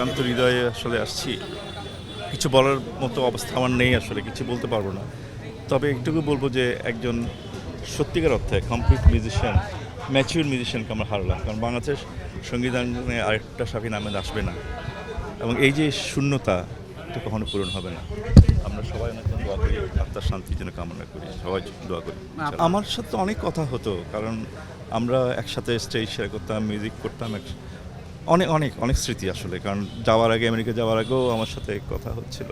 শান্ত হৃদয়ে আসলে আসছি। কিছু বলার মতো অবস্থা আমার নেই আসলে কিছু বলতে পারব না। তবে একটুকু বলব যে একজন সত্যিকার অর্থে কমপ্লিট মিউজিশিয়ান ম্যাচিউর মিউজিশিয়ানকে আমরা হারলাম। কারণ বাংলাদেশ সংবিধানে আরেকটা শাফিন আহমেদ আসবে না। এবং এই যে শূন্যতা এটা কখনো পূরণ হবে না। আমরা সবাই জন্য দোয়া করি আত্মার শান্তির জন্য কামনা করি সবাই দোয়া করি। আমার সাথে অনেক কথা হতো কারণ আমরা একসাথে স্টেজ শেয়ার করতাম মিউজিক করতাম অনেক অনেক অনেক স্মৃতি আসলে কারণ যাওয়ার আগে আমেরিকা যাওয়ার আগেও আমার সাথে কথা হচ্ছিল।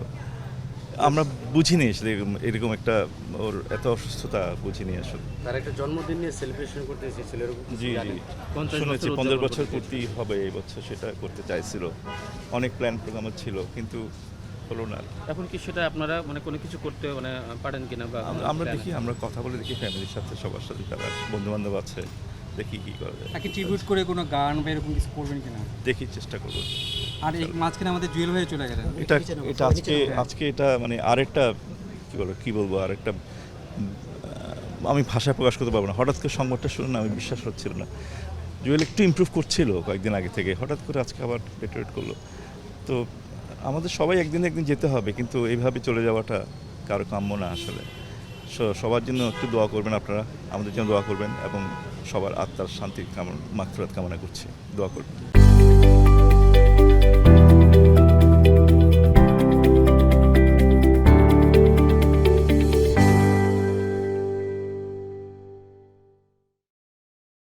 আমরা বুঝিনি আসলে এরকম এরকম একটা ওর এত অসুস্থতা বুঝিনি আসলে। তার একটা জন্মদিন নিয়ে সেলিব্রেশন করতে এসেছিল জি জি। শুনেছি পনেরো বছর পূর্তি হবে এই বছর সেটা করতে চাইছিল। অনেক প্ল্যান প্রোগ্রাম ছিল কিন্তু হলো না। এখন কি সেটা আপনারা মানে কোনো কিছু করতে মানে পারেন কিনা বা আমরা- আমরা দেখি আমরা কথা বলে দেখি ফ্যামিলির সাথে সবার সাথে তারা বন্ধু বান্ধব আছে। দেখি কি করা যায়। তাকে ট্রিবিউট করে কোনো গান বা এরকম কিছু করবেন কিনা? দেখি চেষ্টা করব। আর এই মাঝখানে আমাদের জুয়েল হয়ে চলে গেলেন। এটা এটা আজকে আজকে এটা মানে আরেকটা কি বলব কি বলব আরেকটা আমি ভাষায় প্রকাশ করতে পারব না। হঠাৎ করে সংবাদটা শুনে না আমি বিশ্বাস হচ্ছিল না। জুয়েল একটু ইম্প্রুভ করছিল কয়েকদিন আগে থেকে। হঠাৎ করে আজকে আবার ডেটোরেট করল। তো আমাদের সবাই একদিন একদিন যেতে হবে কিন্তু এইভাবে চলে যাওয়াটা কারও কাম্য না আসলে। সবার জন্য একটু দোয়া করবেন আপনারা, আমাদের জন্য দোয়া করবেন এবং সবার আত্মার শান্তির কামনা মাত্রাত কামনা করছি। দোয়া করবেন।